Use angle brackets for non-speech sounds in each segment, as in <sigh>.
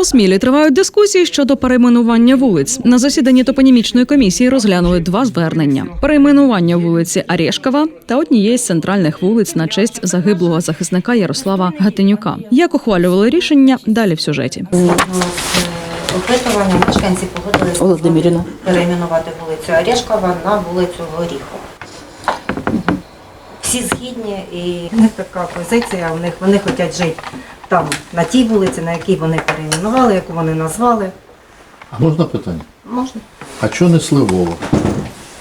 У Смілі тривають дискусії щодо перейменування вулиць. На засіданні топонімічної комісії розглянули два звернення: перейменування вулиці Арешкова та однієї з центральних вулиць на честь загиблого захисника Ярослава Гатинюка. Як ухвалювали рішення далі в сюжеті. Опитування мешканці погодилися перейменувати вулицю Орешкова на вулицю Горіхова. Всі згідні і в них така позиція, у них вони хочуть жити там, на тій вулиці, на якій вони перейменували, яку вони назвали. А можна питання? Можна. А чого не Сливова,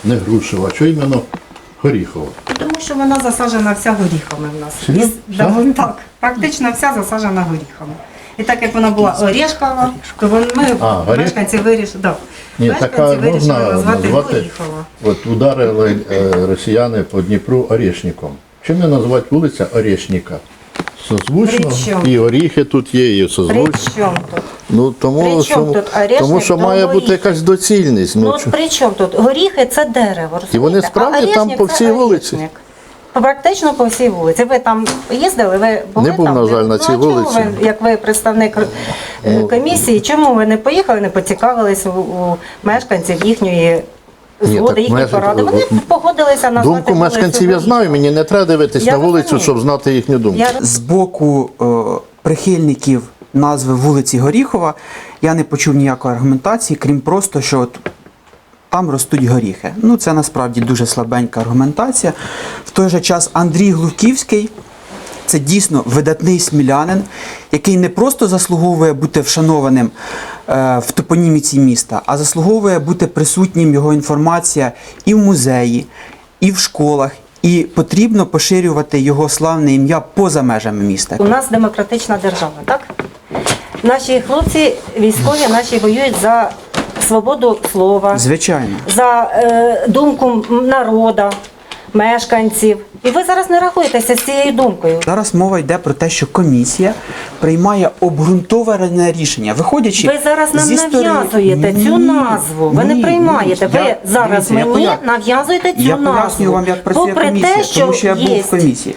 не Грушева, а чого іменно Горіхова? Тому що вона засаджена вся горіхами в нас. Серйозно? І- Вся да, горіхами? так, практично вся засаджена горіхами. І так як вона була Орешкова, то вон ми А, горіх- мешканці вирішили, да, Ні, мешканці така вирішили можна назвати назвати. Горіхова. От ударили е, росіяни по Дніпру Орешником. Чим не назвати вулиця Орешника? Созвучно і оріхи тут є, і При чому тут? Ну тому При що, чому тут орешник тому що має бути якась доцільність. Ну, Ну, от чо- при чому тут? Горіхи це дерево, розумієте? І вони А справді там орешник по це всій вулиці? орешник. Практично по всій вулиці. Ви там їздили, ви були Не був, там? на жаль, на ну, цій а чому вулиці. Ну. Ви, як ви представник е, комісії, чому ви не поїхали, не поцікавились у, у мешканців їхньої згоди, так їхньої поради? Вони погодилися назвати Думку вулицю мешканців я знаю, мені не треба дивитись Я на вулицю, розумію. щоб знати їхню думку. Я З боку е, прихильників назви вулиці Горіхова я не почув ніякої аргументації, крім просто, що от там ростуть горіхи. Ну, це насправді дуже слабенька аргументація. В той же час Андрій Глувківський це дійсно видатний смілянин, який не просто заслуговує бути вшанованим в топоніміці міста, а заслуговує бути присутнім його інформація і в музеї, і в школах. І потрібно поширювати його славне ім'я поза межами міста. У нас демократична держава, так? Наші хлопці військові наші воюють за свободу слова, Звичайно. за е, думку народу, мешканців. І ви зараз не рахуєтеся з цією думкою. Зараз мова йде про те, що комісія приймає обґрунтоване рішення, виходячи Ви зараз нам нав'язуєте цю назву. Ви ні, не приймаєте. ні. Ви Я- зараз дивіться, я мені нав'язуєте цю Я назву. пояснюю вам, як працює Попри комісія, те, що тому що я був в комісії.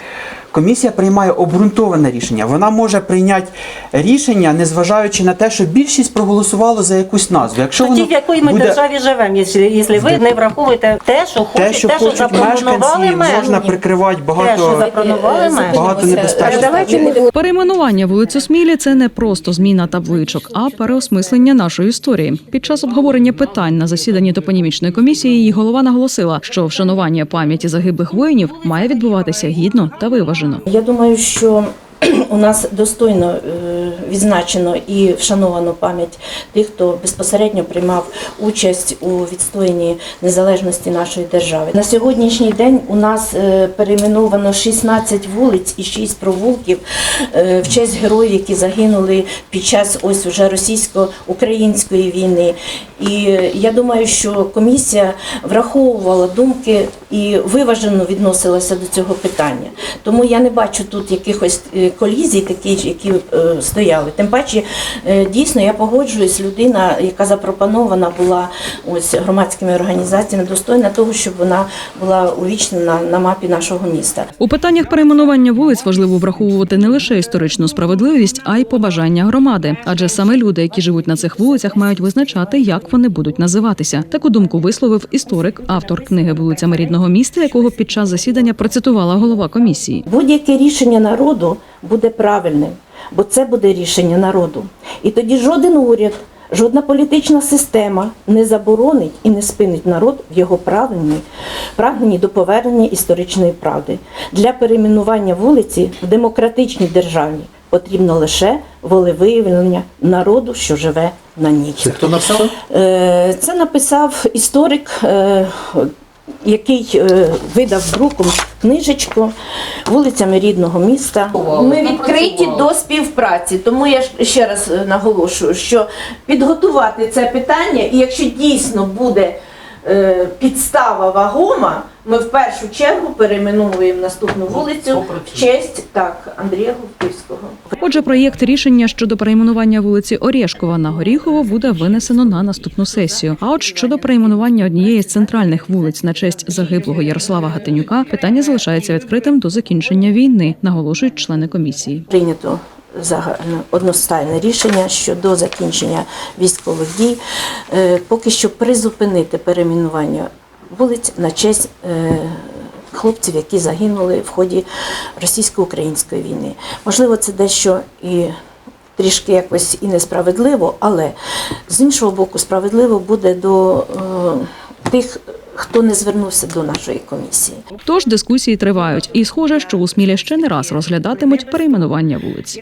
Комісія приймає обґрунтоване рішення. Вона може прийняти рішення, незважаючи на те, що більшість проголосувало за якусь назву. Якщо Тоді воно в якої ми буде державі живемо, якщо, якщо ви не враховуєте те, що хочуть, те, що те, що хочуть запрограмували мешканці, можна прикривати Те, багато, що запланували мешканці. багато небезпечних. Перейменування вулиці Смілі це не просто зміна табличок, а переосмислення нашої історії. Під час обговорення питань на засіданні топонімічної комісії її голова наголосила, що вшанування пам'яті загиблих воїнів має відбуватися гідно та виважено. Я думаю, що <clears throat> у нас достойно е, відзначено і вшановано пам'ять тих, хто безпосередньо приймав участь у відстоянні незалежності нашої держави. На сьогоднішній день у нас е, перейменовано 16 вулиць і 6 провулків е, в честь героїв, які загинули під час ось вже російсько-української війни. І я думаю, що комісія враховувала думки і виважено відносилася до цього питання. Тому я не бачу тут якихось е, колізій, такі, які е, стояли. Тим паче, е, дійсно, я погоджуюсь, людина, яка запропонована була ось громадськими організаціями, достойна того, щоб вона була увічнена на мапі нашого міста. У питаннях перейменування вулиць важливо враховувати не лише історичну справедливість, а й побажання громади. Адже саме люди, які живуть на цих вулицях, мають визначати, як вони будуть називатися. Таку думку висловив історик, автор книги вулицями рідного міста, якого під час засідання процитувала голова комісії. Будь-яке рішення народу буде правильним, бо це буде рішення народу. І тоді жоден уряд, жодна політична система не заборонить і не спинить народ в його прагненні, прагненні до повернення історичної правди. Для перейменування вулиці в демократичній державі потрібно лише волевиявлення народу, що живе на ніч. Це хто написав? Е, Це написав історик, е, який е, видав друком книжечку вулицями рідного міста. Ми відкриті до співпраці, тому я ще раз е, наголошую, що підготувати це питання, і якщо дійсно буде е, підстава вагома, ми в першу чергу перейменовуємо наступну вулицю в честь так Андрія Губківського. Отже, проєкт рішення щодо перейменування вулиці Орєшкова на Горіхово буде винесено на наступну сесію. А от щодо перейменування однієї з центральних вулиць на честь загиблого Ярослава Гатинюка, питання залишається відкритим до закінчення війни, наголошують члени комісії. прийнято одностайне рішення щодо закінчення військових дій, е, поки що призупинити перейменування вулиць на честь е, хлопців, які загинули в ході російсько-української війни. Можливо, це дещо і трішки якось і несправедливо, але з іншого боку, справедливо буде до е, тих, хто не звернувся до нашої комісії. Тож дискусії тривають, і схоже, що у Смілі ще не раз розглядатимуть перейменування вулиць.